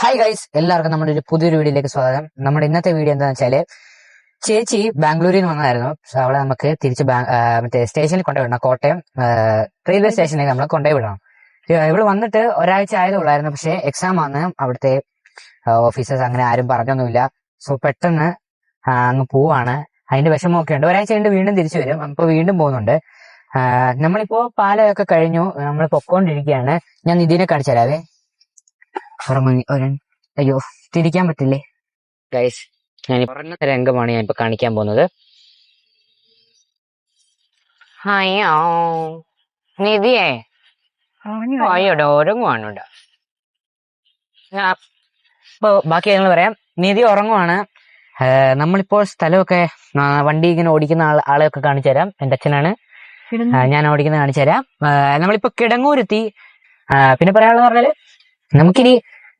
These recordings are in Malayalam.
ഹായ് ഗൈസ് എല്ലാവർക്കും നമ്മുടെ ഒരു പുതിയൊരു വീഡിയോയിലേക്ക് സ്വാഗതം. നമ്മുടെ ഇന്നത്തെ വീഡിയോ എന്താണെന്ന് വെച്ചാൽ ചേച്ചി ബാംഗ്ലൂരിൽ നിന്ന് വന്നായിരുന്നു. സോ അവളെ നമുക്ക് തിരിച്ച് മറ്റേ സ്റ്റേഷനിൽ കൊണ്ടുവിടണം. കോട്ടയം റെയിൽവേ സ്റ്റേഷനിലേക്ക് നമ്മൾ കൊണ്ടുപോയി വിടണം ഇവിടെ വന്നിട്ട് ഒരാഴ്ച ആയതേ ഉള്ളായിരുന്നു. പക്ഷെ എക്സാം ആണ് അവിടുത്തെ ഓഫീസേഴ്സ് അങ്ങനെ ആരും പറഞ്ഞൊന്നുമില്ല. സോ പെട്ടെന്ന് അങ്ങ് പോവാണ്. അതിന്റെ വിഷമമൊക്കെ ഉണ്ട് ഒരാഴ്ച കഴിഞ്ഞ് വീണ്ടും തിരിച്ചു വരും. അപ്പൊ വീണ്ടും പോകുന്നുണ്ട്. നമ്മളിപ്പോ പാലമൊക്കെ കഴിഞ്ഞു. നമ്മൾ പൊക്കോണ്ടിരിക്കുകയാണ്. ഞാൻ നിതിനെ കാണിച്ചു തരാവേ. ഉറങ്ങി. ഒരു അയ്യോ തിരിക്കാൻ പറ്റില്ലേ? ഗൈസ് ഞാൻ പറഞ്ഞ രംഗമാണ് ഞാൻ ഇപ്പൊ കാണിക്കാൻ പോകുന്നത്. അയ്യോ നിധിയേ. അയ്യോടെ ഉറങ്ങുവാണോടാ ഇപ്പൊ ബാക്കി കാര്യങ്ങൾ പറയാം. നിധി ഉറങ്ങുവാണ്. നമ്മളിപ്പോൾ സ്ഥലമൊക്കെ വണ്ടി ഇങ്ങനെ ഓടിക്കുന്ന ആൾ ആളെയൊക്കെ കാണിച്ചു തരാം. എന്റെ അച്ഛനാണ്. ഞാൻ ഓടിക്കുന്ന കാണിച്ചു തരാം. നമ്മളിപ്പോ കിടങ്ങൂരെത്തി. പിന്നെ പറയാനുള്ളത് പറഞ്ഞാൽ നമുക്കിനി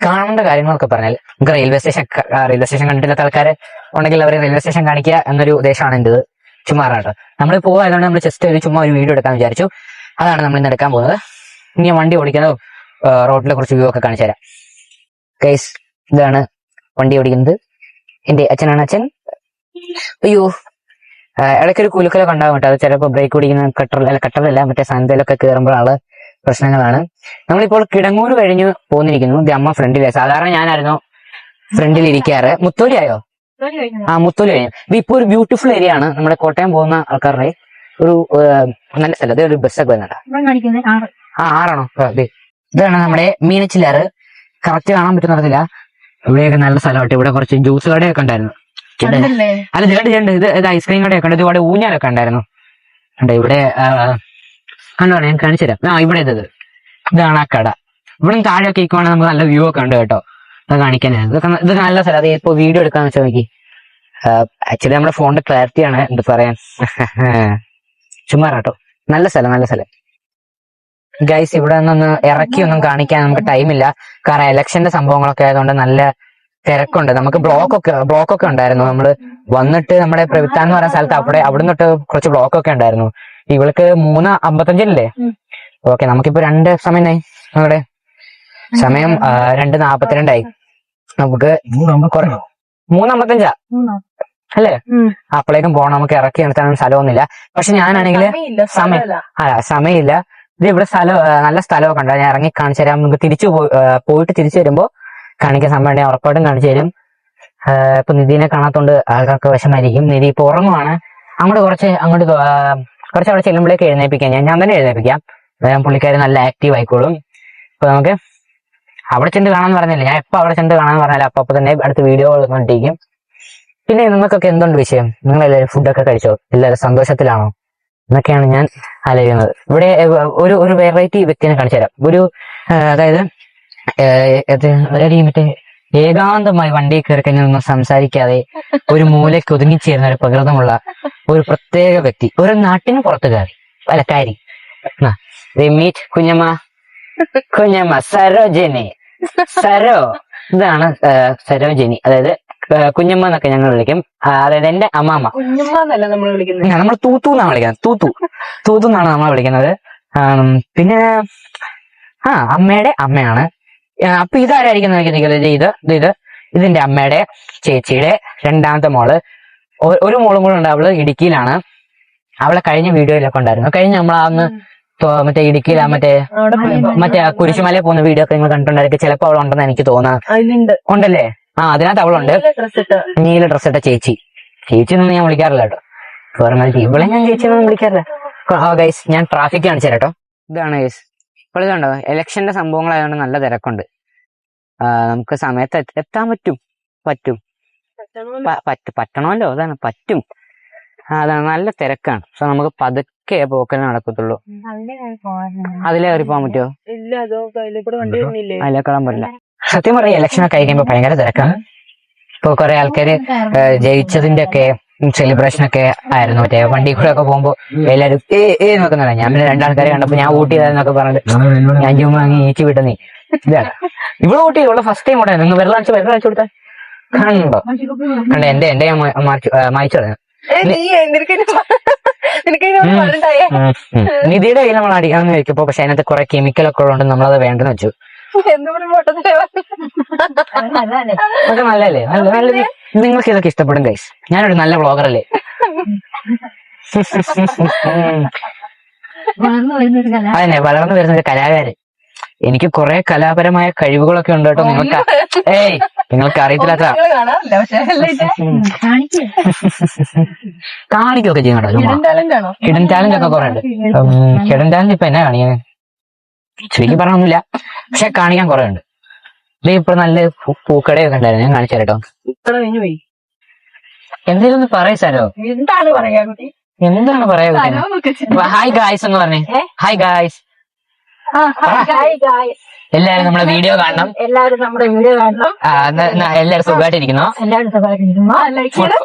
കാണേണ്ട കാര്യങ്ങളൊക്കെ പറഞ്ഞാൽ നമുക്ക് റെയിൽവേ സ്റ്റേഷൻ റെയിൽവേ സ്റ്റേഷൻ കണ്ടില്ലാത്ത ആൾക്കാരെ ഉണ്ടെങ്കിൽ അവരെ റെയിൽവേ സ്റ്റേഷൻ കാണിക്കുക എന്നൊരു ഉദ്ദേശമാണ് എന്റേത്. ചുമ്മാ കേട്ടോ നമ്മൾ പോവായതുകൊണ്ട് നമ്മൾ ജസ്റ്റ് ഒരു ചുമ്മാ ഒരു വീഡിയോ എടുക്കാൻ വിചാരിച്ചു. അതാണ് നമ്മൾ ഇന്ന് എടുക്കാൻ പോകുന്നത്. ഇനി വണ്ടി ഓടിക്കുന്നതും റോഡിലെ കുറച്ച് വ്യൂ ഒക്കെ കാണിച്ചു തരാം. ഗൈസ് ഇതാണ് വണ്ടി ഓടിക്കുന്നത്. എന്റെ അച്ഛനാണ് അച്ഛൻ. അയ്യോ ഇടയ്ക്കൊരു കുലുക്കലൊക്കെ ഉണ്ടാകും കേട്ടോ. അത് ചിലപ്പോൾ ബ്രേക്ക് ഓടിക്കുന്ന കട്ടർ അല്ല കട്ടറല്ല മറ്റേ സാധനത്തിലൊക്കെ കയറുമ്പോഴാണ് പ്രശ്നങ്ങളാണ്. നമ്മളിപ്പോൾ കിടങ്ങൂർ കഴിഞ്ഞ് പോന്നിരിക്കുന്നു. ഇത് അമ്മ ഫ്രണ്ടിലെ സാധാരണ ഞാനായിരുന്നു ഫ്രണ്ടിൽ ഇരിക്കാറ്. മുത്തോലി ആയോ? ആ മുത്തോലി കഴിഞ്ഞു. ഇപ്പൊ ഒരു ബ്യൂട്ടിഫുൾ ഏരിയ ആണ്. നമ്മുടെ കോട്ടയം പോകുന്ന ആൾക്കാരുടെ ഒരു നല്ല സ്ഥലം. അതെ ഒരു ബസ്സൊക്കെ വരുന്നുണ്ട് ആ ആറാണോ. ഇതാണ് നമ്മുടെ മീനച്ചിലാറ് കറക്റ്റ് കാണാൻ പറ്റുന്നില്ല ഇവിടെയൊക്കെ നല്ല സ്ഥലമായിട്ട് ഇവിടെ കുറച്ച് ജ്യൂസ് കടയൊക്കെ ഉണ്ടായിരുന്നു. അല്ല ചേട്ടൻ ഇത് ഐസ്ക്രീം കടയൊക്കെ ഉണ്ട്. ഇതുപോലെ ഊഞ്ഞാലൊക്കെ ഉണ്ടായിരുന്നു. ഇവിടെ കണ്ടോ? ഞാൻ കാണിച്ചു തരാം. ആ ഇവിടെ ഇത് ഇത്. ഇതാണ് ആ കട. ഇവിടെ താഴെ താഴെയൊക്കെ ഇരിക്കുവാണെങ്കിൽ നമുക്ക് നല്ല വ്യൂ ഒക്കെ ഉണ്ട് കേട്ടോ. അത് കാണിക്കാനാണ് ഇതൊക്കെ നല്ല സ്ഥലം. അത് ഇപ്പൊ വീഡിയോ എടുക്കാന്ന് വെച്ചാൽ നോക്കി. ആക്ച്വലി നമ്മുടെ ഫോണിന്റെ ക്ലാരിറ്റി ആണ് എന്ത് പറയാൻ. ചുമ്മാ കേട്ടോ. നല്ല സ്ഥലം നല്ല സ്ഥലം. ഗൈസ് ഇവിടെ നിന്നൊന്ന് ഇറക്കി ഒന്നും കാണിക്കാൻ നമുക്ക് ടൈമില്ല കാരണം ഇലക്ഷന്റെ സംഭവങ്ങളൊക്കെ ആയതുകൊണ്ട് നല്ല തിരക്കുണ്ട്. നമുക്ക് ബ്ലോക്ക് ഒക്കെ ബ്ലോക്ക് ഒക്കെ ഉണ്ടായിരുന്നു. നമ്മൾ വന്നിട്ട് നമ്മുടെ പ്രവിത്താൻ എന്ന് പറയുന്ന സ്ഥലത്ത് അവിടെ അവിടെ തൊട്ട് കുറച്ച് ബ്ലോക്ക് ഒക്കെ ഉണ്ടായിരുന്നു. ഇവൾക്ക് മൂന്ന് അമ്പത്തഞ്ചല്ലേ. ഓക്കെ നമുക്കിപ്പോ രണ്ട് സമയമായി. നമ്മുടെ സമയം രണ്ട് നാപ്പത്തിരണ്ടായി. നമുക്ക് മൂന്ന് അമ്പത്തഞ്ചാ. അല്ലേ? അപ്പോഴേക്കും പോകണം നമുക്ക് ഇറക്കി നിർത്താൻ സ്ഥലമൊന്നുമില്ല. പക്ഷെ ഞാനാണെങ്കിൽ സമയം അല്ല സമയമില്ല. ഇത് ഇവിടെ സ്ഥലം നല്ല സ്ഥലമൊക്കെ ഉണ്ട് ഞാൻ ഇറങ്ങി കാണിച്ചു തരാം. നമുക്ക് തിരിച്ചു പോയിട്ട് തിരിച്ചു വരുമ്പോ കാണിക്കാൻ സമയം ഉണ്ടെങ്കിൽ ഉറപ്പായിട്ടും കാണിച്ചു തരും. ഇപ്പൊ നിധിനെ കാണാത്തോണ്ട് ആൾക്കാർക്ക് വിഷമായിരിക്കും നിധി ഇപ്പൊ ഉറങ്ങുവാണ്. അങ്ങോട്ട് കുറച്ച് അങ്ങോട്ട് കുറച്ച് അവിടെ ചെല്ലുമ്പോഴേക്ക് എഴുന്നേപ്പിക്കാം ഞാൻ ഞാൻ തന്നെ എഴുന്നേപ്പിക്കാം വേഗം പുള്ളിക്കാരി നല്ല ആക്റ്റീവ് ആയിക്കോളും. ഇപ്പൊ നമുക്ക് അവിടെ ചെന്ന് കാണാൻ പറഞ്ഞില്ല? ഞാൻ എപ്പോ അവിടെ ചെന്ന് കാണാൻ പറഞ്ഞാൽ അപ്പൊ അപ്പൊ തന്നെ അടുത്ത വീഡിയോ കണ്ടിരിക്കും പിന്നെ നിങ്ങൾക്കൊക്കെ എന്തുണ്ട് വിഷയം? നിങ്ങൾ എല്ലാവരും ഫുഡൊക്കെ കഴിച്ചോ? എല്ലാവരും സന്തോഷത്തിലാണോ? എന്നൊക്കെയാണ് ഞാൻ ആലോചിക്കുന്നത്. ഇവിടെ ഒരു ഒരു വെറൈറ്റി വ്യക്തിനെ കാണിച്ചു തരാം ഒരു അതായത് മറ്റേ ഏകാന്തമായി വണ്ടി കയറി കഴിഞ്ഞാൽ ഒന്നും സംസാരിക്കാതെ ഒരു മൂലയ്ക്ക് ഒതുങ്ങിച്ചേരുന്ന ഒരു പ്രകൃതമുള്ള ഒരു പ്രത്യേക വ്യക്തി. ഒരു നാട്ടിന് പുറത്തു കയറി. അല്ല കാരി മീറ്റ് കുഞ്ഞമ്മ. കുഞ്ഞമ്മ സരോജനി. സരോ. ഇതാണ് സരോജനി. അതായത് കുഞ്ഞമ്മ എന്നൊക്കെ ഞങ്ങൾ വിളിക്കും. അതായത് എന്റെ അമ്മാമ്മ. കുഞ്ഞമ്മന്നല്ല നമ്മൾ വിളിക്കുന്നത്. നമ്മൾ തൂത്തു എന്നാണ് വിളിക്കുന്നത്. തൂത്തു. തൂത്തു എന്നാണ് നമ്മൾ വിളിക്കുന്നത്. പിന്നെ ആ അമ്മയുടെ അമ്മയാണ്. അപ്പൊ ഇതാരായിരിക്കും നോക്കിയിരിക്കുന്നത് ഇത് ഇത് ഇത് ഇതിന്റെ അമ്മയുടെ ചേച്ചിയുടെ രണ്ടാമത്തെ മോൾ. ഒരു മോളും കൂടെ ഉണ്ട് അവൾ ഇടുക്കിയിലാണ്. അവളെ കഴിഞ്ഞ വീഡിയോയിലൊക്കെ ഉണ്ടായിരുന്നു. കഴിഞ്ഞ നമ്മൾ അന്ന് മറ്റേ ഇടുക്കിയിലാ മറ്റേ മറ്റേ ആ കുരിശുമലയിൽ പോകുന്ന വീഡിയോ ഒക്കെ നിങ്ങൾ കണ്ടിട്ടുണ്ടായിരിക്കും. ചിലപ്പോ അവൾ ഉണ്ടെന്ന് എനിക്ക് തോന്നാം. അതിലുണ്ട്. ഉണ്ടല്ലേ? ആ അതിനകത്ത് അവളുണ്ട്. നീല ഡ്രസ് ഇട്ട. ചേച്ചി ചേച്ചി. ഒന്നും ഞാൻ വിളിക്കാറില്ല കേട്ടോ. ഇവളെ ഞാൻ ചേച്ചി ഒന്നും വിളിക്കാറില്ല ഗൈസ് ഞാൻ ട്രാഫിക് കാണിച്ചു തരാം കേട്ടോ. ഇതാണ് ഗൈസ് ഇപ്പോൾ ഇതുണ്ടോ ഇലക്ഷന്റെ സംഭവങ്ങളായതുകൊണ്ട് നല്ല തിരക്കുണ്ട്. നമുക്ക് സമയത്ത് എത്ത- എത്താൻ പറ്റും. പറ്റും. പറ്റും പറ്റണമല്ലോ അതാണ് പറ്റും. അതാണ് നല്ല തിരക്കാണ്. സോ നമുക്ക് പതുക്കെ പോക്കൽ നടക്കത്തുള്ളൂ. അതിലേ കയറി പോകാൻ പറ്റുമോ ഇല്ല അതോ കയ്യിലെ കൂടെ വണ്ടി വരുന്നില്ലേ? അതിലേ കയറാൻ പറ്റില്ല സത്യം പറയാം ഇലക്ഷൻ ഒക്കെ കഴിക്കുമ്പോ ഭയങ്കര തിരക്കാണ്. ഇപ്പൊ കുറെ ആൾക്കാര് ജയിച്ചതിന്റെ ഒക്കെ സെലിബ്രേഷൻ ഒക്കെ ആയിരുന്നു. മറ്റേ വണ്ടി കൂടെ ഒക്കെ പോകുമ്പോ എല്ലാരും ഏ ഏ നോക്കുന്നില്ല ഞാൻ പിന്നെ രണ്ടാൾക്കാരെ കണ്ടപ്പോ ഞാൻ ഊട്ടിയതെന്നൊക്കെ പറഞ്ഞിട്ട് ഞാൻ ചുമ്മാ അങ്ങ് ഈച്ചി വിട്ട നീ. ഇതാണ്. ഇവിടെ ഊട്ടി ഇവിടെ ഫസ്റ്റ് ടൈം കൂടെ നിങ്ങൾ വെള്ളം അടിച്ച് വെള്ളം അടിച്ചു കൊടുത്താൽ കണ്ടോ? കണ്ട? എന്റെ എന്റെ ഞാൻ മായ്ച്ചു. നിധിയുടെ കയ്യിൽ നമ്മൾ അടിക്കാന്ന് വെക്കുമ്പോ പക്ഷെ അതിനകത്ത് കുറെ കെമിക്കൽ ഒക്കെ ഉള്ളതുകൊണ്ട് നമ്മളത് വേണ്ടെന്ന് വെച്ചു. എന്ത് നല്ലല്ലേ നല്ല നല്ല നിങ്ങൾക്ക് ഇതൊക്കെ ഇഷ്ടപ്പെടും ഗൈസ് ഞാനൊരു നല്ല വ്ളോഗർ അല്ലേ? അതന്നെ വളർന്നു വരുന്ന ഒരു കലാകാരൻ. എനിക്ക് കുറെ കലാപരമായ കഴിവുകളൊക്കെ ഉണ്ട് കേട്ടോ നിങ്ങൾക്ക്. ഏയ് നിങ്ങൾക്ക് അറിയത്തില്ലാത്ത കാണിക്കൊക്കെ ചെയ്യും കേട്ടോ ഹിഡൻ ടാലന്റ് ഒക്കെ കുറെ ഉണ്ട്. ഹിഡൻ ടാലന്റ് ഇപ്പൊ എന്നാ കാണിക്കുന്നത് ശരിക്കും പറഞ്ഞൊന്നുമില്ല. പക്ഷെ കാണിക്കാൻ കുറെ ഉണ്ട്. ഇത് ഇപ്പൊ നല്ല പൂക്കടയൊക്കെ ഉണ്ടായിരുന്നു. ഞാൻ കാണിച്ചു കേട്ടോ ഇത്ര കഴിഞ്ഞു പോയി. എന്തെങ്കിലും ഒന്ന് പറയസാരോ എന്താണ് പറയാ കുട്ടി? എന്താണ് പറയാ ഹായ് ഗായ്സ് എന്ന് പറഞ്ഞേ. Hi guys hi guys. എല്ലാരും നമ്മുടെ വീഡിയോ കാണണം. എല്ലാവരും നമ്മുടെ വീഡിയോ കാണണം. എല്ലാവരും സുഖമായിട്ടിരിക്കുന്നു. എല്ലാവരും സുഖമായിട്ടിരിക്കുന്നു. ലൈക്ക് ചെയ്യണം.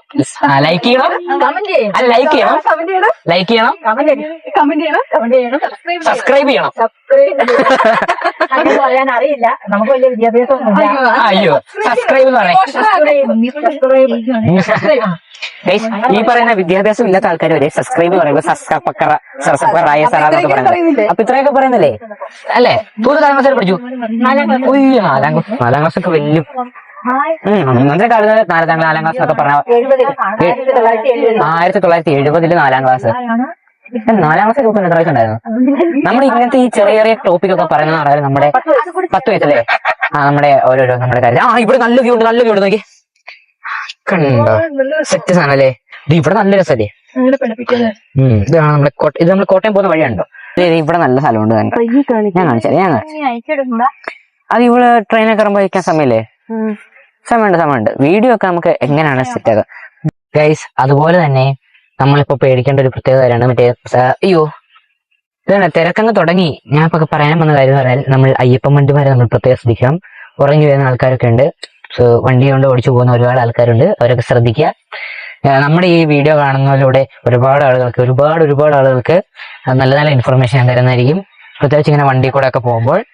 ലൈക്ക് ചെയ്യണം. കമന്റ് ചെയ്യണം. അല്ല, ചെയ്യണം. കമന്റ് ചെയ്യണം. ലൈക്ക് ചെയ്യണം. കമന്റ് ചെയ്യണം. കമന്റ് ചെയ്യണം. സബ്സ്ക്രൈബ് സബ്സ്ക്രൈബ് ചെയ്യണം. സബ്സ്ക്രൈബ് പറയാൻ അറിയില്ല. നമുക്ക് വലിയ വിദ്യാഭ്യാസം അയ്യോ. സബ്സ്ക്രൈബ് പറയാം. ഈ പറയുന്ന വിദ്യാഭ്യാസം ഇല്ലാത്ത ആൾക്കാർ വരെ സബ്സ്ക്രൈബ് പറയുമ്പോൾ സബ്സ്ക്രൈബ് സറ എന്നൊക്കെ പറയുന്നത് പറയുന്നില്ലേ? അപ്പൊ ഇത്രയൊക്കെ പറയുന്നില്ലേ? അല്ലേ? പൂർവ നാലാം ക്ലാസ്. പഠിച്ചു നാലാം ക്ലാസ്. നാലാം ക്ലാസ് ഒക്കെ വലിയ ഒന്നൊന്നര കാലത്ത് നാലാം നാലാം ക്ലാസ് ഒക്കെ പറഞ്ഞ ആയിരത്തി തൊള്ളായിരത്തി എഴുപത് എഴുപതിൽ. നാലാം ക്ലാസ്. നാലാം ക്ലാസ് ഗ്രൂപ്പിന് എത്ര ഉണ്ടായിരുന്നു നമ്മൾ ഇങ്ങനത്തെ ഈ ചെറിയ ചെറിയ ടോപ്പിക് ഒക്കെ പറയുന്ന നമ്മുടെ പത്ത് വയസ്സല്ലേ? ആ നമ്മുടെ ഓരോരോ നമ്മുടെ കാര്യം ആ ഇവിടെ നല്ല വ്യൂ ഉണ്ട് നല്ല വ്യൂ ഉണ്ട് നോക്കി കണ്ടോ? സെറ്റ് സാധനല്ലേ? ഇത് ഇവിടെ നല്ല രസമല്ലേ ഇതാണ് കോട്ട- ഇത് നമ്മൾ കോട്ടയം പോകുന്ന ഇത് ഇവിടെ നല്ല സ്ഥലമുണ്ട് ഞാൻ കാണിച്ചാലേ ഞാൻ അത് ഇവൾ ട്രെയിനൊക്കെ ഇറങ്ങുമ്പോ വയ്ക്കാൻ സമയല്ലേ സമയമുണ്ട് സമയമുണ്ട്. വീഡിയോ ഒക്കെ നമുക്ക് എങ്ങനെയാണ് സെറ്റ് ആക്കുക? ഗൈസ് അതുപോലെ തന്നെ നമ്മളിപ്പോ പേടിക്കേണ്ട ഒരു പ്രത്യേകത കാര്യമാണ് മറ്റേ അയ്യോ ഇതാണ് തിരക്കങ്ങ് തുടങ്ങി. ഞാൻ ഇപ്പൊ പറയാൻ വന്ന കാര്യം എന്ന് പറഞ്ഞാൽ നമ്മൾ അയ്യപ്പൻ വണ്ടിമാരെ നമ്മൾ പ്രത്യേകം ശ്രദ്ധിക്കണം. ഉറങ്ങി വരുന്ന ആൾക്കാരൊക്കെ ഉണ്ട്. വണ്ടി കൊണ്ട് ഓടിച്ചു പോകുന്ന ഒരുപാട് ആൾക്കാരുണ്ട്. അവരൊക്കെ ശ്രദ്ധിക്കുക. നമ്മുടെ ഈ വീഡിയോ കാണുന്നതിലൂടെ ഒരുപാട് ആളുകൾക്ക് ഒരുപാട് ഒരുപാട് ആളുകൾക്ക് നല്ല നല്ല ഇൻഫർമേഷൻ ഞാൻ തരുന്നതായിരിക്കും. പ്രത്യേകിച്ച് ഇങ്ങനെ വണ്ടി കൂടെ ഒക്കെ പോകുമ്പോൾ.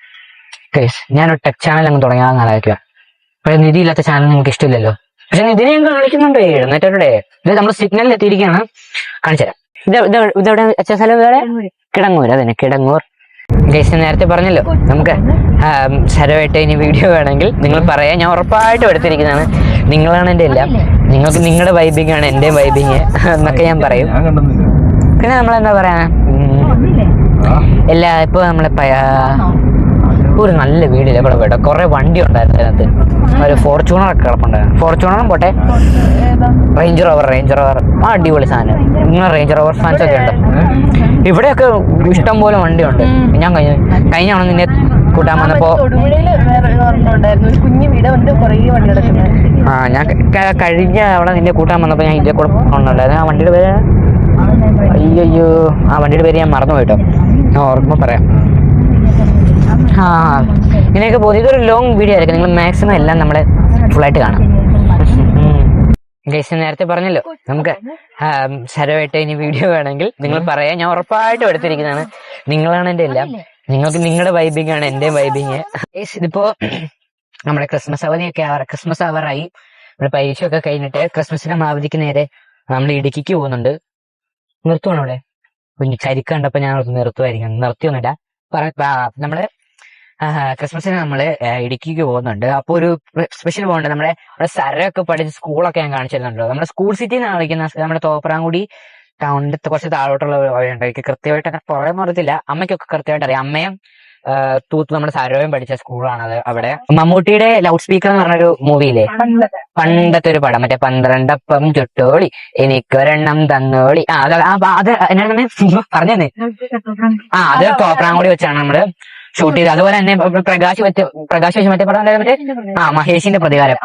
ഞാനൊരു ടെക് ചാനൽ അങ്ങ് തുടങ്ങാമെന്ന് ആലോചിക്കുക. പക്ഷെ നിധി ഇല്ലാത്ത ചാനൽ നിങ്ങൾക്ക് ഇഷ്ടമില്ലല്ലോ. പക്ഷെ നിധിനെ ഞാൻ കാണിക്കുന്നുണ്ട്. എഴുന്നേറ്റോടെ ഇത് നമ്മൾ സിഗ്നലിൽ എത്തിയിരിക്കുകയാണ്. കാണിച്ചുതരാം. ഇത് ഇത് ഇതെവിടെ സ്ഥലം വേറെ കിടങ്ങൂർ അതന്നെ കിടങ്ങൂർ. ഗൈസ് നേരത്തെ പറഞ്ഞല്ലോ നമുക്ക് ശരമായിട്ട് ഇനി വീഡിയോ വേണമെങ്കിൽ നിങ്ങൾ പറയാം. ഞാൻ ഉറപ്പായിട്ടും എടുത്തിരിക്കുന്നതാണ്. നിങ്ങളാണ് എന്റെ എല്ലാം. നിങ്ങൾക്ക് നിങ്ങളുടെ വൈബിങ് ആണ് എന്റെ വൈബിങ് എന്നൊക്കെ ഞാൻ പറയും. പിന്നെ നമ്മളെന്താ പറയാ? ഉം, എല്ലാ ഇപ്പൊ നമ്മളെ ഒരു നല്ല വീടില്ല ഇവിടെ വീട് കുറെ വണ്ടി ഉണ്ടായിരുന്നു അതിനകത്ത്. ഒരു ഫോർച്യൂണർ ഒക്കെ കിടപ്പുണ്ടായിരുന്നു. ഫോർച്യൂണറും പോട്ടെ. റേഞ്ച് റോവർ റേഞ്ച് റോവർ ആ അടിപൊളി സാധനം. ഇങ്ങനെ റേഞ്ച് റോവർ ഫാൻസ് ഒക്കെ ഉണ്ട്. ഇവിടെയൊക്കെ ഇഷ്ടം പോലെ വണ്ടിയുണ്ട്. ഞാൻ കഴിഞ്ഞ കഴിഞ്ഞ തവണ നിന്നെ കൂട്ടാൻ വന്നപ്പോ ആ ഞാൻ കഴിഞ്ഞ അവിടെ നിന്നെ കൂട്ടാൻ വന്നപ്പോ ഞാൻ ഇതേ കൂടെ ഉണ്ടായിരുന്നു ആ വണ്ടിയുടെ പേര്? അയ്യോ ആ വണ്ടിയുടെ പേര് ഞാൻ മറന്നു പോയിട്ടോ ഞാൻ ഓർമ്മ പറയാം. ആ ഇങ്ങനെയൊക്കെ പോയി ഇതൊരു ലോങ് വീഡിയോ ആയിരിക്കും. നിങ്ങൾ മാക്സിമം എല്ലാം നമ്മളെ ഫുള്ളായിട്ട് കാണാം. ഗൈസ് നേരത്തെ പറഞ്ഞല്ലോ നമുക്ക് ശരമായിട്ട് ഇനി വീഡിയോ വേണമെങ്കിൽ നിങ്ങൾ പറയാം. ഞാൻ ഉറപ്പായിട്ടും എടുത്തിരിക്കുന്നതാണ്. നിങ്ങളാണ് എന്റെ എല്ലാം. നിങ്ങൾക്ക് നിങ്ങളുടെ വൈബിങ് ആണ് എന്റെ വൈബിങ് ഗൈസ് ഇതിപ്പോ നമ്മുടെ ക്രിസ്മസ് അവധിയൊക്കെ ആവാറ് ക്രിസ്മസ് ആവാറായി നമ്മുടെ പരീക്ഷയൊക്കെ കഴിഞ്ഞിട്ട് ക്രിസ്മസിന്റെ അവധിക്ക് നേരെ നമ്മൾ ഇടുക്കിക്ക് പോകുന്നുണ്ട്. നിർത്തുവാണ് അവിടെ? കുഞ്ഞു കരിക്ക് കണ്ടപ്പോ ഞാൻ നിർത്തുമായിരിക്കും നിർത്തിയൊന്നുമില്ല. ആ, ക്രിസ്മസിന് നമ്മൾ ആ, ഇടുക്കിക്ക് പോകുന്നുണ്ട്. അപ്പോൾ ഒരു സ്പെഷ്യൽ പോകുന്നുണ്ട് നമ്മുടെ നമ്മുടെ സരൊക്കെ പഠിച്ച സ്കൂളൊക്കെ ഞാൻ കാണിച്ചിരുന്നുണ്ടോ നമ്മുടെ സ്കൂൾ സിറ്റി എന്നാണ് വിളിക്കുന്ന നമ്മുടെ തോപ്രാങ്കുടി ടൗണിന്റെ കുറച്ച് താഴോട്ടുള്ള ഒരു വഴിയുണ്ട്. എനിക്ക് കൃത്യമായിട്ട് അങ്ങനെ പുറമെ മറത്തില്ല അമ്മയ്ക്കൊക്കെ കൃത്യമായിട്ട് അറിയാം. അമ്മയും തൂത്ത് നമ്മുടെ സരോയും പഠിച്ച സ്കൂളാണത് അവിടെ. മമ്മൂട്ടിയുടെ ലൗഡ് സ്പീക്കർ എന്ന് പറഞ്ഞൊരു മൂവിയില്ലേ പണ്ടത്തെ. ഒരു പടം. മറ്റേ പന്ത്രണ്ടപ്പം ചുട്ടോളി എനിക്കൊരെണ്ണം തന്നോളി. ആ അത് അത് എന്നാണ് പറഞ്ഞേ? ആ അത് തോപ്രാങ്കുടി വെച്ചാണ് നമ്മൾ ഷൂട്ട് ചെയ്ത്. അതുപോലെ തന്നെ പ്രകാശ് മറ്റേ പ്രകാശ് വെച്ച് മറ്റേ പടം മറ്റേ ആ മഹേഷിന്റെ പ്രതികാരം.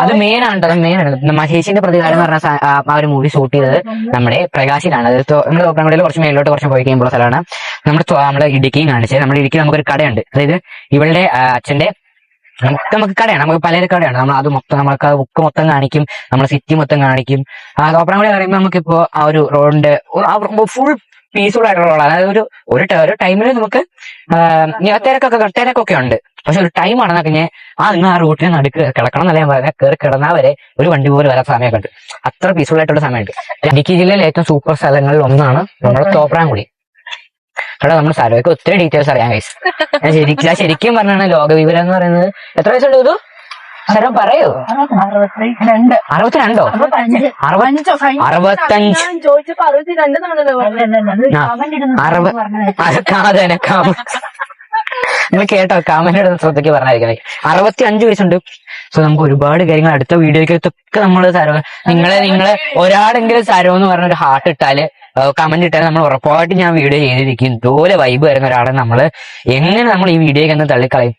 അത് മെയിൻ ആണ് അത് മെയിൻ ആണ്. മഹേഷിന്റെ പ്രതികാരം എന്ന് പറഞ്ഞ ആ ഒരു മൂവി ഷൂട്ട് ചെയ്തത് നമ്മുടെ പ്രകാശിലാണ്. അത് നമ്മുടെ തോപ്രാങ്കുടിയിൽ കുറച്ച് മേലോട്ട് കുറച്ച് പോയി കഴിയുമ്പോൾ സ്ഥലമാണ്. നമ്മുടെ നമ്മുടെ ഇടുക്കിയും കാണിച്ചത് നമ്മുടെ ഇടുക്കി നമുക്കൊരു കടയുണ്ട്. അതായത് ഇവളുടെ അച്ഛന്റെ നമുക്ക് നമുക്ക് കടയാണ്. നമുക്ക് പല കടയാണ്. നമ്മൾ അത് മൊത്തം നമുക്ക് ആ ബുക്ക് മൊത്തം കാണിക്കും. നമ്മൾ സിറ്റി മൊത്തം കാണിക്കും. ആ തോപ്രാങ്കുടി പറയുമ്പോൾ നമുക്കിപ്പോ ആ ഒരു റോഡിന്റെ ഫുൾ പീസ്ഫുൾ ആയിട്ടുള്ള റോളാണ് അതായത് ഒരു ഒരു ഒരു ടൈമിൽ നമുക്ക് തിരക്കൊക്കെ തിരക്കൊക്കെ ഉണ്ട്. പക്ഷെ ഒരു ടൈം ആണെന്ന് കഴിഞ്ഞാൽ ആ നിങ്ങൾ ആ റൂട്ടിന് നടുക്ക് കിടക്കണം എന്നല്ല ഞാൻ പറഞ്ഞാൽ കയറി കിടന്നാൽ വരെ ഒരു വണ്ടി പോലും വരാൻ സമയമൊക്കെ ഉണ്ട്. അത്ര പീസ്ഫുൾ ആയിട്ടുള്ള സമയമുണ്ട്. ഇടുക്കി ജില്ലയിലെ ഏറ്റവും സൂപ്പർ സ്ഥലങ്ങളിൽ ഒന്നാണ് നമ്മുടെ തോപ്രാംകുടി. അവിടെ നമ്മുടെ സ്ഥലമൊക്കെ ഒത്തിരി ഡീറ്റെയിൽസ് അറിയാം കഴിച്ചു ഞാൻ ശരിക്കും ശരിക്കും പറഞ്ഞാണ് ലോകവിവരം എന്ന് പറയുന്നത്. എത്ര വയസ്സുണ്ട് ഇത് സ്ഥലം പറയൂ. രണ്ട് അറുപത്തിരണ്ടോ? അറുപത്തഞ്ച്. അറുപത്തഞ്ച്. ചോദിച്ചപ്പോ അറുപത്തിരണ്ട് തവണ ആ, അറുപത് അതൊക്കെ കാമ നിങ്ങൾ കേട്ടോ കാമനയുടെ ശ്രദ്ധയ്ക്ക് പറഞ്ഞായിരിക്കണേ. അറുപത്തി അഞ്ച് വയസ്സുണ്ട് സോ നമുക്ക് ഒരുപാട് കാര്യങ്ങൾ അടുത്ത വീഡിയോയ്ക്കകത്തൊക്കെ നമ്മൾ തരോ നിങ്ങളെ നിങ്ങളെ ഒരാളെങ്കിലും സരോ എന്ന് പറഞ്ഞ ഒരു ഹാർട്ട് ഇട്ടാൽ കമന്റ് ഇട്ടാൽ നമ്മൾ ഉറപ്പായിട്ട് ഞാൻ വീഡിയോ ചെയ്തിരിക്കും. ഇതുപോലെ വൈബ് വരുന്ന ഒരാളെ നമ്മൾ എങ്ങനെ നമ്മൾ ഈ വീഡിയോയ്ക്ക് ഒന്ന് തള്ളിക്കളയും?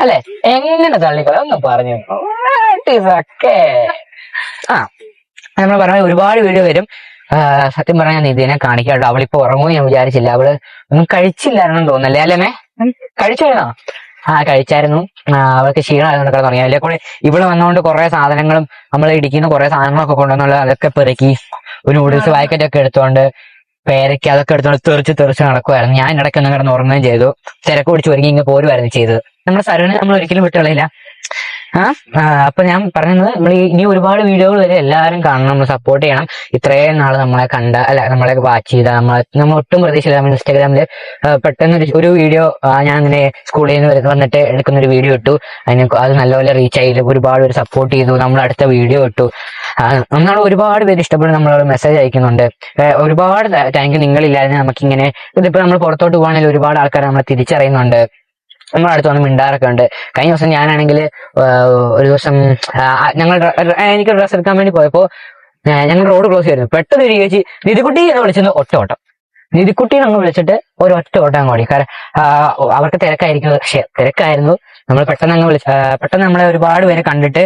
അല്ലെ? എങ്ങനെ തള്ളിക്കളെ ഒന്ന് പറഞ്ഞു. ഇതൊക്കെ ആ നമ്മൾ പറഞ്ഞ ഒരുപാട് വീഡിയോ വരും. സത്യം പറഞ്ഞാൽ നിതിനെ കാണിക്കാട്ടോ അവളിപ്പോ ഉറങ്ങുമെന്ന് ഞാൻ വിചാരിച്ചില്ല. അവൾ ഒന്നും കഴിച്ചില്ലായിരുന്നു തോന്നല്ലേ അല്ലേ മേ കഴിച്ചായിരുന്നോ? ആ കഴിച്ചായിരുന്നു. അവൾക്ക് ക്ഷീണമായിരുന്നു കിടന്നു തുടങ്ങി അതിലെ കൂടെ ഇവിടെ വന്നുകൊണ്ട് കുറെ സാധനങ്ങളും നമ്മൾ ഇടിക്കുന്ന കുറെ സാധനങ്ങളൊക്കെ കൊണ്ടുവന്നുള്ള അതൊക്കെ പെറുക്കി ഒരു നൂഡിൽസ് പാക്കറ്റ് ഒക്കെ എടുത്തോണ്ട് പേരയ്ക്ക് അതൊക്കെ എടുത്തോണ്ട് തെറിച്ച് തെറിച്ച് നടക്കുമായിരുന്നു ഞാൻ ഇടയ്ക്ക് ഒന്ന് കിടന്ന് ഉറങ്ങുകയും ചെയ്തു. തിരക്ക് പിടിച്ച് ഒരുങ്ങി ഇങ്ങനെ പോരുമായിരുന്നു ചെയ്തത്. നമ്മുടെ സരുവിനെ നമ്മൾ ഒരിക്കലും വിട്ടുകളയില്ല ആ അപ്പൊ ഞാൻ പറയുന്നത് നമ്മൾ ഇനി ഒരുപാട് വീഡിയോകൾ വരെ എല്ലാവരും കാണണം നമ്മൾ സപ്പോർട്ട് ചെയ്യണം. ഇത്രയും നാൾ നമ്മളെ കണ്ട അല്ല നമ്മളെ വാച്ച് ചെയ്ത നമ്മളെ നമ്മൾ ഒട്ടും പ്രതീക്ഷയില്ല. നമ്മൾ ഇൻസ്റ്റാഗ്രാമിൽ പെട്ടെന്ന് ഒരു- വീഡിയോ ഞാൻ അങ്ങനെ സ്കൂളിൽ നിന്ന് വന്നിട്ട് എടുക്കുന്ന ഒരു വീഡിയോ ഇട്ടു. അതിന് അത് നല്ലപോലെ റീച്ച് ആയി ഒരുപാട് പേര് സപ്പോർട്ട് ചെയ്തു. നമ്മൾ അടുത്ത വീഡിയോ ഇട്ടു. നമ്മൾ ഒരുപാട് പേര് ഇഷ്ടപ്പെട്ട് നമ്മളോട് മെസ്സേജ് അയക്കുന്നുണ്ട്. ഒരുപാട് താങ്ക് യു നിങ്ങളില്ലാതെ നമുക്കിങ്ങനെ ഇതിപ്പോ നമ്മൾ പുറത്തോട്ട് പോകണമെങ്കിൽ ഒരുപാട് ആൾക്കാർ നമ്മളെ തിരിച്ചറിയുന്നുണ്ട്. നമ്മൾ അടുത്ത് വന്ന് മിണ്ടാറൊക്കെ ഉണ്ട്. കഴിഞ്ഞ ദിവസം ഞാനാണെങ്കിൽ ഒരു ദിവസം ഞങ്ങൾ എനിക്ക് ഡ്രസ്സ് എടുക്കാൻ വേണ്ടി പോയപ്പോ ആ, ഞങ്ങൾ റോഡ് ക്ലോസ് ചെയ്തിരുന്നു. പെട്ടെന്ന് ഒരു ചേച്ചി നിധിക്കുട്ടി എന്ന് വിളിച്ചത് ഒറ്റ ഓട്ടം. നിധിക്കുട്ടി അങ്ങ് വിളിച്ചിട്ട് ഒരു ഒറ്റ ഓട്ടം അങ്ങ് ഓടി. കാരണം അവർക്ക് തിരക്കായിരിക്കും. പക്ഷേ തിരക്കായിരുന്നു. നമ്മൾ പെട്ടെന്ന് അങ്ങ് വിളിച്ച പെട്ടെന്ന് നമ്മളെ ഒരുപാട് പേരെ കണ്ടിട്ട്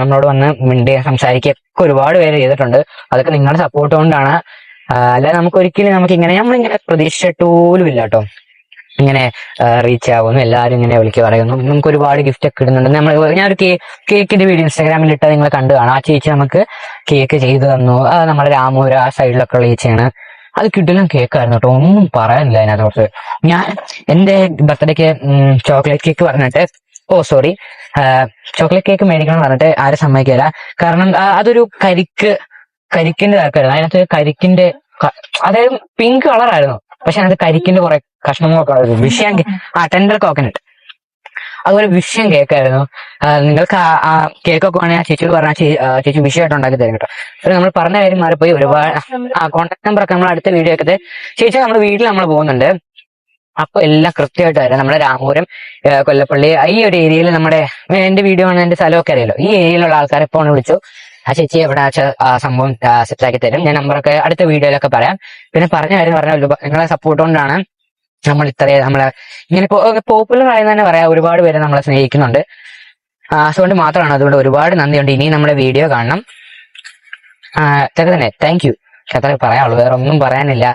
നമ്മളോട് വന്ന് മിണ്ടി സംസാരിക്കുക ഒരുപാട് പേര് ചെയ്തിട്ടുണ്ട്. അതൊക്കെ നിങ്ങളുടെ സപ്പോർട്ട് കൊണ്ടാണ്. അല്ലാതെ നമുക്ക് ഒരിക്കലും നമുക്ക് ഇങ്ങനെ നമ്മളിങ്ങനെ പ്രതീക്ഷിച്ചിട്ട് പോലും ഇല്ല കേട്ടോ. ഇങ്ങനെ റീച്ച് ആവുന്നു. എല്ലാവരും ഇങ്ങനെ വിളിക്ക് പറയുന്നു. നമുക്ക് ഒരുപാട് ഗിഫ്റ്റ് ഒക്കെ ഇടുന്നുണ്ട്. നമ്മൾ ഞാൻ ഒരു കേക്കിന്റെ വീഡിയോ ഇൻസ്റ്റാഗ്രാമിൽ ഇട്ട് നിങ്ങൾ കണ്ടു കാണാം. ആ ചേച്ചി നമുക്ക് കേക്ക് ചെയ്തു തന്നു. അത് നമ്മുടെ രാമൂര ആ സൈഡിലൊക്കെ ഉള്ള ചേച്ചിയാണ്. അത് കിട്ടിലും കേക്കായിരുന്നു കേട്ടോ. ഒന്നും പറയാനില്ല അതിനകത്തോട്ട്. ഞാൻ എന്റെ ബർത്ത്ഡേക്ക് ചോക്ലേറ്റ് കേക്ക് പറഞ്ഞിട്ട് ഓ സോറി ചോക്ലേറ്റ് കേക്ക് മേടിക്കണം പറഞ്ഞിട്ട് ആരും സമ്മതിക്കില്ല. കാരണം അതൊരു കരിക്ക് കരിക്കിന്റെ തരക്കായിരുന്നു. അതിനകത്ത് കരിക്കിന്റെ അതായത് പിങ്ക് കളറായിരുന്നു പക്ഷെ അതിനകത്ത് കരിക്കിന്റെ കുറെ കഷ്ണങ്ങളൊക്കെ വിഷയം ആ ടെൻഡർ കോക്കനട്ട്. അതുപോലെ വിഷയം കേക്കായിരുന്നു. നിങ്ങൾക്ക് ആ- കേക്കൊക്കെ വേണമെങ്കിൽ ആ ചേച്ചി പറഞ്ഞ ചേച്ചി വിഷയമായിട്ട് ഉണ്ടാക്കി തരും കേട്ടോ. നമ്മൾ പറഞ്ഞ കാര്യം മാറിപ്പോയി. ഒരുപാട് ആ കോൺടാക്ട് നമ്പർ ഒക്കെ നമ്മൾ അടുത്ത വീഡിയോ ഒക്കെ ചേച്ചി നമ്മൾ വീട്ടിൽ നമ്മൾ പോകുന്നുണ്ട്. അപ്പൊ എല്ലാം കൃത്യമായിട്ട് വരാം നമ്മുടെ രാമപുരം കൊല്ലപ്പള്ളി ഈ ഒരു ഏരിയയിൽ നമ്മുടെ എന്റെ വീഡിയോ ആണ് എന്റെ സ്ഥലമൊക്കെ അറിയാലോ. ഈ ഏരിയയിലുള്ള ആൾക്കാരെ ഇപ്പോൾ വിളിച്ചു. ആ ചേച്ചി എവിടെ ആ സംഭവം സെറ്റ് ആക്കി തരും. ഞാൻ നമ്പറൊക്കെ അടുത്ത വീഡിയോയിലൊക്കെ പറയാം. പിന്നെ പറഞ്ഞ കാര്യം പറഞ്ഞാൽ നിങ്ങളെ സപ്പോർട്ട് കൊണ്ടാണ് നമ്മൾ ഇത്രയും നമ്മളെ ഇങ്ങനെ പോപ്പുലർ ആയെന്ന് തന്നെ പറയാം. ഒരുപാട് പേര് നമ്മളെ സ്നേഹിക്കുന്നുണ്ട്. അതുകൊണ്ട് മാത്രമാണ് അതുകൊണ്ട് ഒരുപാട് നന്ദിയുണ്ട്. ഇനിയും നമ്മുടെ വീഡിയോ കാണണം. ഇതൊക്കെ തന്നെ. താങ്ക് യു അത്ര പറയാനുള്ളൂ. വേറെ ഒന്നും പറയാനില്ല.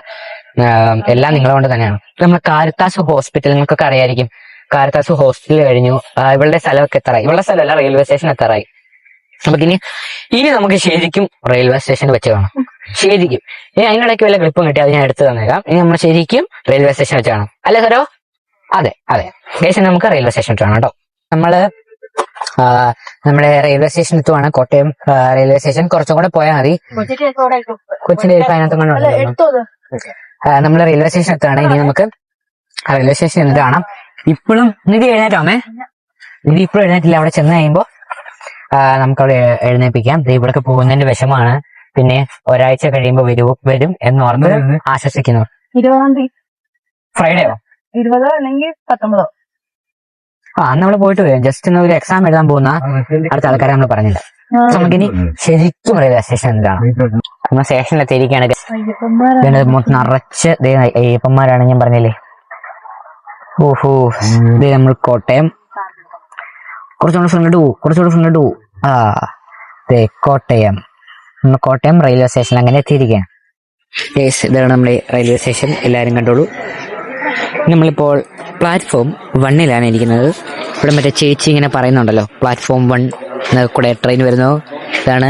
എല്ലാം നിങ്ങളെ കൊണ്ട് തന്നെയാണ്. നമ്മൾ കാരിത്താസ് ഹോസ്പിറ്റൽ നിങ്ങൾക്കൊക്കെ അറിയായിരിക്കും. കാരിത്താസ് ഹോസ്പിറ്റൽ കഴിഞ്ഞു. ഇവളുടെ സ്ഥലമൊക്കെ എത്തറായി ഇവളുടെ സ്ഥലമല്ല റെയിൽവേ സ്റ്റേഷൻ എത്തറായി നമുക്കിനി ഇനി നമുക്ക് ശരിക്കും റെയിൽവേ സ്റ്റേഷനിൽ വെച്ച് കാണാം. ശരിക്കും. ഇനി അതിനിടയ്ക്ക് വല്ല ക്ലിപ്പും കിട്ടി അത് ഞാൻ എടുത്തു തന്നേക്കാം. ഇനി നമ്മൾ ശരിക്കും റെയിൽവേ സ്റ്റേഷൻ വെച്ച് കാണാം. അല്ലേ സാറോ അതെ അതെ. ഏകദേശം നമുക്ക് റെയിൽവേ സ്റ്റേഷൻ വെച്ച് കാണാം കേട്ടോ. നമ്മൾ നമ്മുടെ റെയിൽവേ സ്റ്റേഷൻ എത്തുവാണ്. കോട്ടയം റെയിൽവേ സ്റ്റേഷൻ കുറച്ചും കൂടെ പോയാൽ മതി. കൊച്ചിന്റെ അതിനകത്ത് എടുത്തോ നമ്മൾ റെയിൽവേ സ്റ്റേഷൻ എത്തുകയാണ് ഇനി നമുക്ക് റെയിൽവേ സ്റ്റേഷൻ എന്ത് കാണാം. ഇപ്പോഴും നിധി എഴുന്നേറ്റോ അമ്മേ? നിധി ഇപ്പോഴും എഴുന്നേറ്റില്ല. അവിടെ ചെന്ന് കഴിയുമ്പോ നമുക്ക് അവിടെ എഴുന്നേപ്പിക്കാം എഴുന്നേൽപ്പിക്കാം ഇവിടൊക്കെ പോകുന്നതിന്റെ വിഷമാണ് പിന്നെ ഒരാഴ്ച കഴിയുമ്പോൾ വരൂ വരും എന്ന് ഓർമ്മ ആശ്വസിക്കുന്നു. ഇരുപതാം തീയതി. ഫ്രൈഡേയോ? ഇരുപതോ അല്ലെങ്കിൽ പത്തൊമ്പതോ? ആ നമ്മൾ പോയിട്ട് വരും. ജസ്റ്റ് ഒന്ന് ഒരു എക്സാം എഴുതാൻ പോകുന്ന അടുത്ത ആൾക്കാരെ നമ്മൾ പറഞ്ഞില്ല. നമുക്കിനി ശരിക്കും റെയിൽവേ സ്റ്റേഷൻ എന്താണ് നമ്മൾ സ്റ്റേഷനിൽ എത്തിയിരിക്കുകയാണ് നിറച്ച് അയ്യപ്പന്മാരാണ് ഞാൻ പറഞ്ഞില്ലേ. ഓഹോ. നമ്മൾ കോട്ടയം കുറച്ചുകൂടെ ഫ്രണ്ട് പോകും കുറച്ചുകൂടെ ഫ്രണ്ട് പോകും ആ അതെ കോട്ടയം. നമ്മൾ കോട്ടയം റെയിൽവേ സ്റ്റേഷനിൽ അങ്ങനെ എത്തിയിരിക്കുകയാണ്. യെസ് ഇതാണ് നമ്മുടെ റെയിൽവേ സ്റ്റേഷൻ എല്ലാവരും കണ്ടോളൂ. നമ്മളിപ്പോൾ പ്ലാറ്റ്ഫോം വണ്ണിലാണ് ഇരിക്കുന്നത്. ഇവിടെ മറ്റേ ചേച്ചി ഇങ്ങനെ പറയുന്നുണ്ടല്ലോ പ്ലാറ്റ്ഫോം വൺ കൂടെ ട്രെയിൻ വരുന്നു. ഇതാണ്.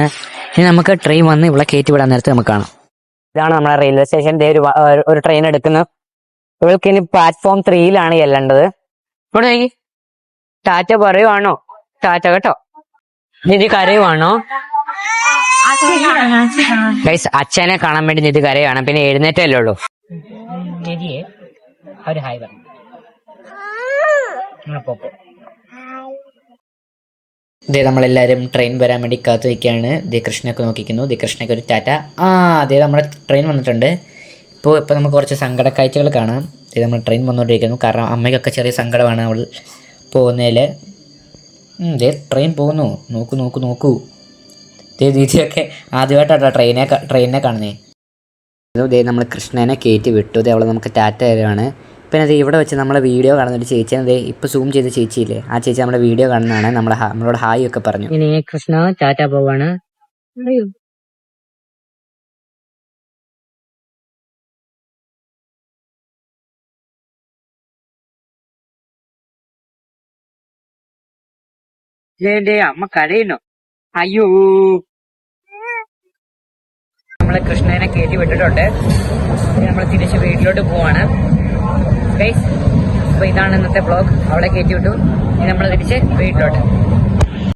ഇനി നമുക്ക് ട്രെയിൻ വന്ന് ഇവിടെ കയറ്റി വിടാൻ നേരത്തെ നമുക്ക് കാണാം. ഇതാണ് നമ്മുടെ റെയിൽവേ സ്റ്റേഷന്റെ ഒരു ഒരു- ട്രെയിൻ എടുക്കുന്നത് ഇവൾക്ക് ഇനി പ്ലാറ്റ്ഫോം ത്രീയിലാണ് ചെല്ലേണ്ടത്. ഇവിടെ ടാറ്റ പറയുവാണോ? ടാറ്റ കേട്ടോ. നിധി കരയുവാണോ? ഗൈസ് അച്ഛനെ കാണാൻ വേണ്ടി നിധി കരയാണ് പിന്നെ എഴുന്നേറ്റല്ലേ ഉള്ളൂ. നിധിയെ അവർ ഹായ് പറഞ്ഞു ഇതേ നമ്മളെല്ലാവരും ട്രെയിൻ വരാൻ വേണ്ടി കാത്തു നിൽക്കുകയാണ്. ദേ കൃഷ്ണയൊക്കെ നോക്കിക്കുന്നു. ദേ കൃഷ്ണയ്ക്ക് ഒരു ടാറ്റ. ആ അതേ നമ്മുടെ ട്രെയിൻ വന്നിട്ടുണ്ട്. ഇപ്പോൾ ഇപ്പോൾ നമുക്ക് കുറച്ച് സങ്കടക്കാഴ്ചകൾ കാണാം. ദേ നമ്മൾ ട്രെയിൻ വന്നുകൊണ്ടിരിക്കുന്നു. കാരണം അമ്മയ്ക്കൊക്കെ ചെറിയ സങ്കടമാണ്. അവൾ പോകുന്നതിൽ ദേ ട്രെയിൻ പോകുന്നു. നോക്കൂ നോക്കൂ നോക്കൂ. ദേ ദീദിയൊക്കെ ആദ്യമായിട്ടാണ് ട്രെയിനെ ട്രെയിനിനെ കാണുന്നേ. ദേ നമ്മൾ കൃഷ്ണനെ കയറ്റി വിട്ടു. ദേ അവളെ നമുക്ക് ടാറ്റ തരുവാണ്. പിന്നെ അത് ഇവിടെ വെച്ച് നമ്മളെ വീഡിയോ കാണുന്ന ഒരു ചേച്ചിയാണ്. ദേ ഇപ്പോൾ സൂം ചെയ്ത ചേച്ചിയില്ലേ? ആ ചേച്ചി നമ്മുടെ വീഡിയോ കാണുന്നതാണ്. നമ്മളെ നമ്മളോട് ഹായ് ഒക്കെ പറഞ്ഞു. കൃഷ്ണ ടാറ്റ പോവാണ്. അമ്മ കരയുന്നു. അയ്യോ. നമ്മൾ കൃഷ്ണനെ കയറ്റി വിട്ടിട്ടുണ്ട്. നമ്മൾ തിരിച്ച് വീട്ടിലോട്ട് പോവാണ്. അപ്പൊ ഇതാണ് ഇന്നത്തെ ബ്ലോഗ് അവളെ കയറ്റി വിട്ടു. ഇനി നമ്മൾ തിരിച്ച് വീട്ടിലോട്ട്.